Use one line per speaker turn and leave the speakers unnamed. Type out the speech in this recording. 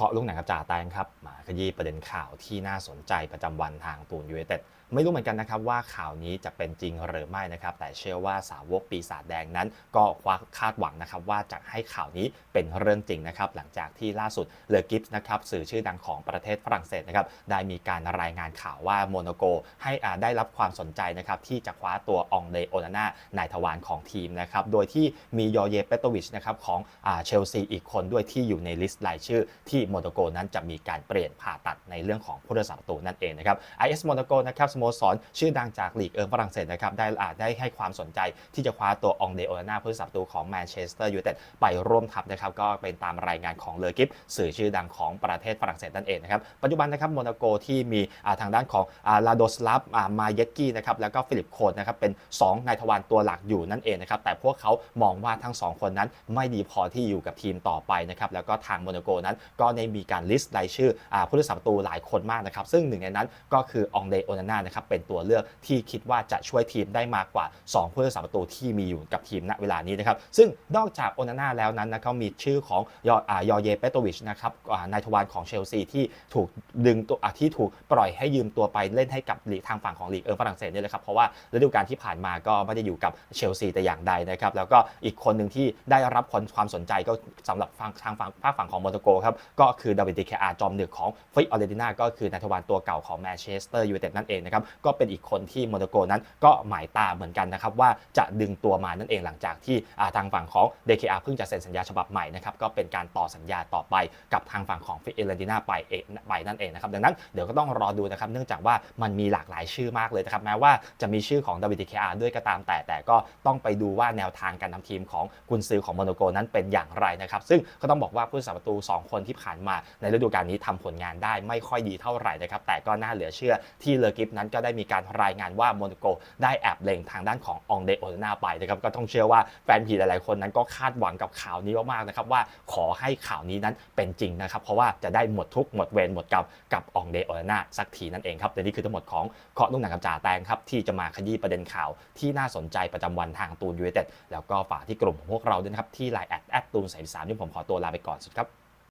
เคาะลูกหนังกับจ่าแตงครับมาขยี้ประเด็นข่าวที่น่าสนใจประจำวันทางตูนยูไนเต็ดไม่รู้เหมือนกันนะครับว่าข่าวนี้จะเป็นจริงหรือไม่นะครับ แต่เชื่อว่าสาวกปีศาจแดงนั้น ก็คาดหวังนะครับว่าจะให้ข่าวนี้เป็นเรื่องจริงนะครับ หลังจากที่ล่าสุดเลอกิฟส์นะครับสื่อชื่อดังของประเทศฝรั่งเศสนะครับได้มีการรายงานข่าวว่าโมโนโกให้อ่าได้รับความสนใจนะครับที่จะคว้าตัวองเดโอนาน่านายทวารของทีมนะครับโดยที่มียอเยเปโตวิชนะครับของอ่าเชลซีอีกคนด้วยที่อยู่ในลิสต์รายชื่อที่โมโนโกนั้นจะมีการเปลี่ยนผ่าตัดในเรื่องของผู้รักษาประตูนั่นเองนะครับ IS โมโนโกนะครับสโมสรชื่อดังจากลีกเอิงฝรั่งเศสนะครับได้อ่าได้ให้ความสนใจที่จะคว้าตัวองเดโอนาน่าผู้รักษาประตูของแมนเชสเตอร์ยูไนเต็ดไปร่วมทัพนะครับก็เป็นตามรายงานของเลอกิฟสื่อชื่อดังของประเทศฝรั่งเศสนั่นเองนะครับปัจจุบันนะครับโมโนโกที่มีทางด้านของลาโดสลาฟมาเยกกี้นะครับแล้วก็ฟิลิปโคนนะครับเป็น2นายทวารตัวหลักอยู่นั่นเองนะครับแต่พวกเขามองว่าทั้ง 2 คนนั้นไม่ดีพอที่อยู่กับทีมต่อไปนะครับแล้วก็ทางโมโนโกนั้นก็ได้มีการลิสต์รายชื่ออผู้รักษาประตูหลายคนมากนะครับ ซึ่งหนึ่งในนั้นก็คือองเดโอนาน่านะครับเป็นตัวเลือกที่คิดว่าจะช่วยทีมได้มากกว่า 2 ผู้รักษาประตูที่มีอยู่กับทีมณเวลานี้นะครับ ซึ่งนอกจากโอนาน่าแล้วนั้นนะครับมีชื่อของยออยอเยเปโตวิชนะครับนายทวารของเชลซีที่ถูกดึงตัวที่ถูกปล่อยให้ยืมตัวไปเล่นให้กับลีกทางฝั่งของลีกเอิงฝรั่งเศสเนี่ยเลยครับเพราะว่าฤดูกาลที่ผ่านมาก็ไม่ได้อยู่กับเชลซีแต่อย่างใดนะครับแล้วก็อีกคนหนึ่งที่ได้รับความสนใจก็สำหรับทางฝั่งฝั่งของโมโนโกครับก็คือดาวิดดิเคอาจอมหนึ่งของฟิออเรติน่าก็คือนายทวารตัวเก่าของแมนเชสเตอร์ยูไนเต็ดนั่นเองนะครับก็เป็นอีกคนที่โมโนโกนั้นก็หมายตาเหมือนกันนะครับว่าจะดึงตัวมานั่นเองหลังจากที่ทางฝั่งของ DKR เพิ่งจะเซ็นสัญญาฉบับใหม่นะครับก็เป็นการต่อสัญญาต่อไปกับทางฝั่งของฟิเอเลติน่าไปเองไปนั่นเองนะครับดังนั้นเดี๋ยวก็ต้องรอดูนะครับเนื่องจากว่ามันมีหลากหลายชื่อมากเลยนะครับแม้ว่าจะมีชื่อของดาวิด DKR ด้วยก็ตามแต่แต่ก็ต้องไปดูว่าแนวทางการทำทีมของกุนซือของโมโนโกนั้นเป็นอย่างไรนะครับซึ่งก็ต้องบอกว่าผู้สาประตู 2 คนที่ผ่านมาในฤดูกาลนี้ทำผลงานได้ไม่ค่อยดีเท่าไหร่นะครับแต่ก็น่าเหลือเชื่อที่เลอกิฟนั้นก็ได้มีการรายงานว่าโมโนโกได้แอบเล็งทางด้านขององเดโอนาน่าไปนะครับก็ต้องเชื่อว่าแฟนผีหลายๆคนนั้นก็คาดหวังกับข่าวนี้มากๆนะครับว่าขอให้ข่าวนี้นั้นเป็นจริงนะครับเพราะว่าจะได้หมดทุกหมดเวรหมดกรรมกับองเดโอนาน่าสักทีนั่นเองครับและนี่คือทั้งหมดของเคาะลูกหนังกับจ่าแตงครับที่จะมาขยี้ประเด็นข่าวที่น่าสนใจประจำวันทางตูนยูไนเต็ดแล้วก็ฝากที่กลุ่มของพวกเราด้วยนะครับที่ไลน์แอดแอดตูนสายสามที่ผมขอตัวลาไปก่อนสุดครับ